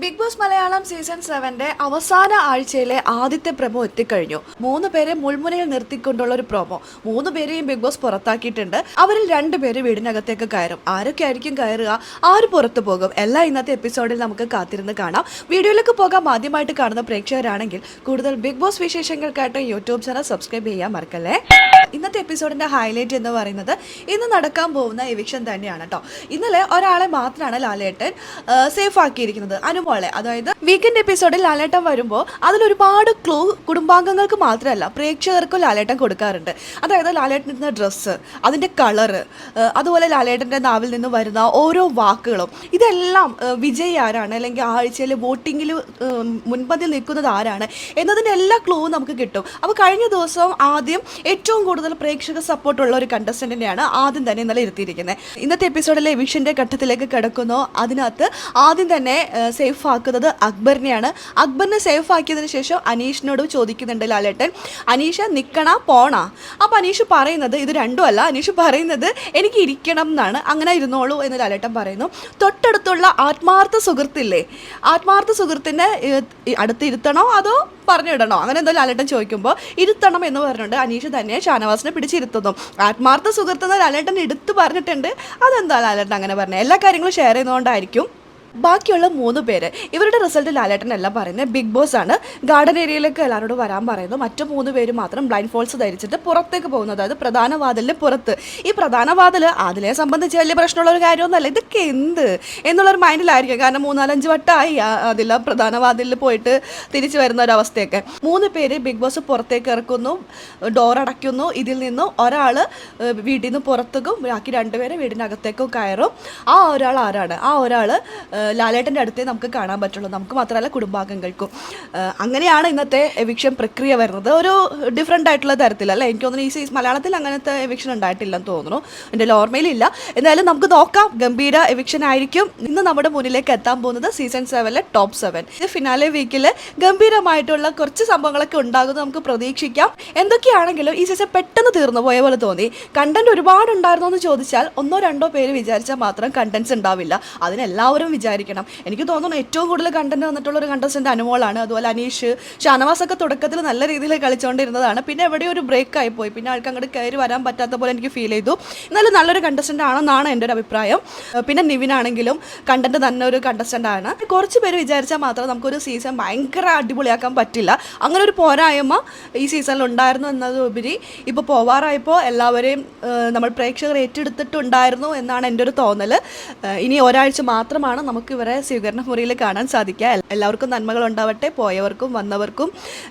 Big Boss Malayalam season സെവന്റെ അവസാന ആഴ്ചയിലെ ആദ്യത്തെ പ്രൊമോ എത്തിക്കഴിഞ്ഞു. മൂന്ന് പേരെ മുൾമുനയിൽ നിർത്തിക്കൊണ്ടുള്ള ഒരു പ്രൊമോ. മൂന്ന് പേരെയും ബിഗ് ബോസ് പുറത്താക്കിയിട്ടുണ്ട്. അവരിൽ രണ്ടുപേര് വീടിനകത്തേക്ക് കയറും. ആരൊക്കെ ആയിരിക്കും കയറുക? ആര് പുറത്തു പോകും? എല്ലാം ഇന്നത്തെ എപ്പിസോഡിൽ നമുക്ക് കാത്തിരുന്ന് കാണാം. വീഡിയോയിലേക്ക് പോകാൻ ആദ്യമായിട്ട് കാണുന്ന പ്രേക്ഷകരാണെങ്കിൽ കൂടുതൽ ബിഗ് ബോസ് വിശേഷങ്ങൾക്കായിട്ട് യൂട്യൂബ് ചാനൽ സബ്സ്ക്രൈബ് ചെയ്യാൻ മറക്കല്ലേ? ഇന്നത്തെ എപ്പിസോഡിന്റെ ഹൈലൈറ്റ് എന്ന് പറയുന്നത് ഇന്ന് നടക്കാൻ പോകുന്ന എവിക്ഷൻ തന്നെയാണ് കേട്ടോ ഇന്നലെ ഒരാളെ മാത്രമാണ് ലാലേട്ടൻ സേഫ് ആക്കിയിരിക്കുന്നത്. അനുമോളെ. അതായത് വീക്കെൻഡ് എപ്പിസോഡിൽ ലാലേട്ടൻ വരുമ്പോൾ അതിലൊരുപാട് ക്ലൂ കുടുംബാംഗങ്ങൾക്ക് മാത്രമല്ല പ്രേക്ഷകർക്കും ലാലേട്ടൻ കൊടുക്കാറുണ്ട്. അതായത് ലാലേട്ടന്റെ ഡ്രസ്സ് അതിന്റെ കളറ് അതുപോലെ ലാലേട്ടന്റെ നാവിൽ നിന്ന് വരുന്ന ഓരോ വാക്കുകളും. ഇതെല്ലാം വിജയി ആരാണ്? അല്ലെങ്കിൽ ആഴ്ചയിൽ വോട്ടിങ്ങിൽ മുൻപന്തിൽ നിൽക്കുന്നത് ആരാണ്? എന്നതിന്റെ എല്ലാ ക്ലൂവും നമുക്ക് കിട്ടും. അപ്പോൾ കഴിഞ്ഞ ദിവസം ആദ്യം ഏറ്റവും കൂടുതൽ പ്രേക്ഷക സപ്പോർട്ടുള്ള ഒരു കണ്ടസ്റ്റന്റിനെയാണ് ആദ്യം തന്നെ ഇന്നലെ ഇരുത്തിയിരിക്കുന്നത്. ഇന്നത്തെ എപ്പിസോഡിലെ വിഷന്റെ ഘട്ടത്തിലേക്ക് കിടക്കുന്നു. അതിനകത്ത് ആദ്യം തന്നെ സേഫ് ആക്കുന്നത് അക്ബറിനെയാണ്. അക്ബറിനെ സേഫ് ആക്കിയതിന് ശേഷം അനീഷിനോട് ചോദിക്കുന്നുണ്ട് ലാലേട്ടൻ. അനീഷ നിക്കണ പോണ? അപ്പം അനീഷ് പറയുന്നത് ഇത് രണ്ടും അല്ല. അനീഷ് പറയുന്നത് എനിക്ക് ഇരിക്കണം എന്നാണ്. അങ്ങനെ ഇരുന്നോളൂ എന്ന് ലാലേട്ടൻ പറയുന്നു. തൊട്ടടുത്തുള്ള ആത്മാർത്ഥ സുഹൃത്തില്ലേ? ആത്മാർത്ഥ സുഹൃത്തിനെ അടുത്തിരുത്തണോ അതോ പറഞ്ഞിടണോ? അങ്ങനെ എന്തോ ലാലേട്ടൻ ചോദിക്കുമ്പോൾ ഇരുത്തണം എന്ന് പറഞ്ഞുകൊണ്ട് അനീഷ് തന്നെ ഷാനവാസിനെ പിടിച്ചിരുത്തുന്നു ആത്മാർത്ഥ സുഹൃത്തുന്ന ലാലേട്ടൻ എടുത്ത് പറഞ്ഞിട്ടുണ്ട്. അതെന്താ ലാലേട്ടൻ അങ്ങനെ പറഞ്ഞത് എല്ലാ കാര്യങ്ങളും ഷെയർ ചെയ്യുന്നതുകൊണ്ടായിരിക്കും ബാക്കിയുള്ള മൂന്ന് പേര് ഇവരുടെ റിസൾട്ട് ലാലേട്ടൻ എല്ലാം പറയുന്നത് ബിഗ് ബോസ് ആണ്. ഗാർഡൻ ഏരിയയിലേക്ക് എല്ലാവരോടും വരാൻ പറയുന്നു. മറ്റു മൂന്ന് പേര് മാത്രം ബ്ലൈൻഡ് ഫോൾസ് ധരിച്ചിട്ട് പുറത്തേക്ക് പോകുന്നു അതായത് പ്രധാന വാതിലിന് പുറത്ത്. ഈ പ്രധാന വാതിൽ അതിനെ സംബന്ധിച്ച് വലിയ പ്രശ്നമുള്ള ഒരു കാര്യമൊന്നുമല്ല. ഇതൊക്കെ എന്ത്? എന്നുള്ളൊരു മൈൻഡിലായിരിക്കും. കാരണം മൂന്നാലഞ്ച് വട്ടമായി അതില്ല പ്രധാന വാതിലിൽ പോയിട്ട് തിരിച്ചു വരുന്ന ഒരവസ്ഥയൊക്കെ മൂന്ന് പേര് ബിഗ് ബോസ് പുറത്തേക്ക് ഇറക്കുന്നു ഡോർ അടയ്ക്കുന്നു. ഇതിൽ നിന്നും ഒരാൾ വീട്ടിൽ നിന്ന് പുറത്തേക്കും ബാക്കി രണ്ടുപേരെ വീടിനകത്തേക്കും കയറും. ആ ഒരാൾ ആരാണ്? ആ ഒരാൾ ലാലേട്ടന്റെ അടുത്തേ നമുക്ക് കാണാൻ പറ്റുള്ളൂ. നമുക്ക് മാത്രമല്ല കുടുംബാംഗങ്ങൾക്കും. അങ്ങനെയാണ് ഇന്നത്തെ എവിക്ഷൻ പ്രക്രിയ വരുന്നത്. ഒരു ഡിഫറെന്റ് ആയിട്ടുള്ള തരത്തിൽ അല്ലേ എനിക്ക് തോന്നുന്നു ഈ മലയാളത്തിൽ അങ്ങനത്തെ എവിക്ഷൻ ഉണ്ടായിട്ടില്ലെന്ന് തോന്നുന്നു. എന്റെ ഓർമ്മയിലില്ല. എന്തായാലും നമുക്ക് നോക്കാം. ഗംഭീര എവിക്ഷൻ ആയിരിക്കും ഇന്ന് നമ്മുടെ മുന്നിലേക്ക് എത്താൻ പോകുന്നത് സീസൺ സെവനിലെ ടോപ്പ് സെവൻ ഇത് ഫിനാലെ വീക്കിൽ ഗംഭീരമായിട്ടുള്ള കുറച്ച് സംഭവങ്ങളൊക്കെ ഉണ്ടാകുന്നത് നമുക്ക് പ്രതീക്ഷിക്കാം. എന്തൊക്കെയാണെങ്കിലും ഈ സീസൺ പെട്ടെന്ന് തീർന്നു പോയ പോലെ തോന്നി. കണ്ടന്റ് ഒരുപാട് ഉണ്ടായിരുന്നോ എന്ന് ചോദിച്ചാൽ ഒന്നോ രണ്ടോ പേര് വിചാരിച്ചാൽ മാത്രം കണ്ടന്റ്സ് ഉണ്ടാവില്ല. അതിനെല്ലാവരും വിചാരിക്കണം. എനിക്ക് തോന്നുന്നു ഏറ്റവും കൂടുതൽ കണ്ടന്റ് വന്നിട്ടുള്ള ഒരു കണ്ടസ്റ്റന്റ് അനുമോളാണ്. അതുപോലെ അനീഷ് ഷാനവാസ് ഒക്കെ തുടക്കത്തിൽ നല്ല രീതിയിൽ കളിച്ചുകൊണ്ടിരുന്നതാണ് പിന്നെ എവിടെയോ ഒരു ബ്രേക്ക് ആയി പോയി. പിന്നെ ആൾക്ക് അങ്ങോട്ട് കയറി വരാൻ പറ്റാത്ത പോലെ എനിക്ക് ഫീൽ ചെയ്തു. എന്നാലും നല്ലൊരു കണ്ടസ്റ്റന്റ് ആണെന്നാണ് എന്റെ ഒരു അഭിപ്രായം. പിന്നെ നിവിനാണെങ്കിലും കണ്ടന്റ് തന്നെ ഒരു കണ്ടസ്റ്റന്റ് ആണ്. കുറച്ച് പേര് വിചാരിച്ചാൽ മാത്രം നമുക്കൊരു സീസൺ ഭയങ്കര അടിപൊളിയാക്കാൻ പറ്റില്ല. അങ്ങനെ ഒരു പോരായ്മ ഈ സീസണിൽ ഉണ്ടായിരുന്നു എന്നതുപരി ഇപ്പോൾ പോവാറായപ്പോൾ എല്ലാവരെയും നമ്മൾ പ്രേക്ഷകർ ഏറ്റെടുത്തിട്ടുണ്ടായിരുന്നു എന്നാണ് എന്റെ ഒരു തോന്നൽ ഇനി ഒരാഴ്ച മാത്രമാണ് നമുക്ക് ഇവരെ സ്വീകരണ മുറിയിൽ കാണാൻ സാധിക്കുക. എല്ലാവർക്കും നന്മകൾ ഉണ്ടാവട്ടെ. പോയവർക്കും വന്നവർക്കും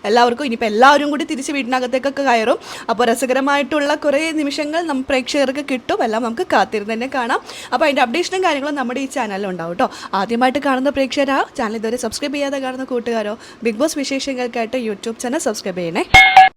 എല്ലാവർക്കും ഇനിയിപ്പോൾ എല്ലാവരും കൂടി തിരിച്ച് വീടിനകത്തേക്കൊക്കെ കയറും. അപ്പോൾ രസകരമായിട്ടുള്ള കുറേ നിമിഷങ്ങൾ നമ്മൾ പ്രേക്ഷകർക്ക് കിട്ടും. എല്ലാം നമുക്ക് കാത്തിരുന്ന് തന്നെ കാണാം. അപ്പോൾ അതിന്റെ അപ്ഡേഷനും കാര്യങ്ങളും നമ്മുടെ ഈ ചാനലിൽ ഉണ്ടാവും കേട്ടോ. ആദ്യമായിട്ട് കാണുന്ന പ്രേക്ഷകരാ ചാനൽ ഇതുവരെ സബ്സ്ക്രൈബ് ചെയ്യാതെ കാണുന്ന കൂട്ടുകാരോ ബിഗ് ബോസ് വിശേഷങ്ങൾക്കായിട്ട് യൂട്യൂബ് ചാനൽ സബ്സ്ക്രൈബ് ചെയ്യണേ.